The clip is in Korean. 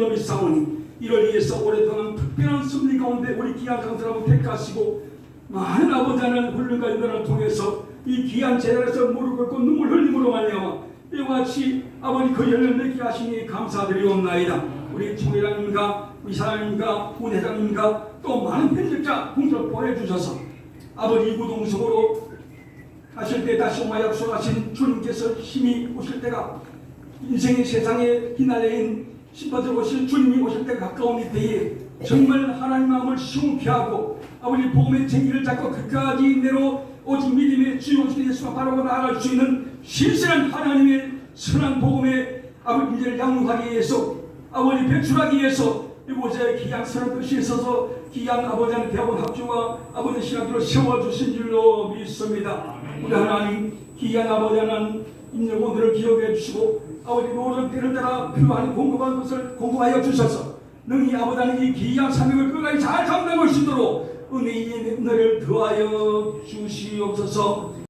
놈이 싸우니 이를 위해서 오랫동안 특별한 섭리 가운데 우리 귀한 강사라고 택하시고 많은 아버지 하나님 훈련과 인도를 통해서 이 귀한 제자에서 무릎 꿇고 눈물 흘림으로 말미암아 이와 같이 아버지 그 열을 맺게 하시니 감사드리옵나이다. 우리 총회장님과 의사장님과 부회장님과 또 많은 편집자 공들 보내주셔서 아버지 이구동성으로 하실 때 다시 오마 약속하신 주님께서 힘이 오실 때가 인생의 세상에 휘날려인 심판들 오실 주님이 오실 때가 가까운 이때에 정말 하나님 마음을 시원케 하고 아버지 복음의 쟁기를 잡고 끝까지 내로 오직 믿음의 주요 오신 예수가 바라고 나아갈 수 있는 신실한 하나님의 선한 복음의 아버지 인재를 양육하기 위해서 아버지 배출하기 위해서 이곳에 선한 뜻이 있어서 귀한 아버지의 대학원 학교와 아버지 신학교를 세워주신 줄로 믿습니다. 우리 하나님 귀한 아버지 하 나님 임력원들을 기억해 주시고 아버지 모든 때를 따라 필요한 공급한 것을 공급하여 주셔서 능히 아버지 하나님 이 귀한 사명을 끝까지 잘 감당할 수 있도록 은혜의 은혜를 더하여 주시옵소서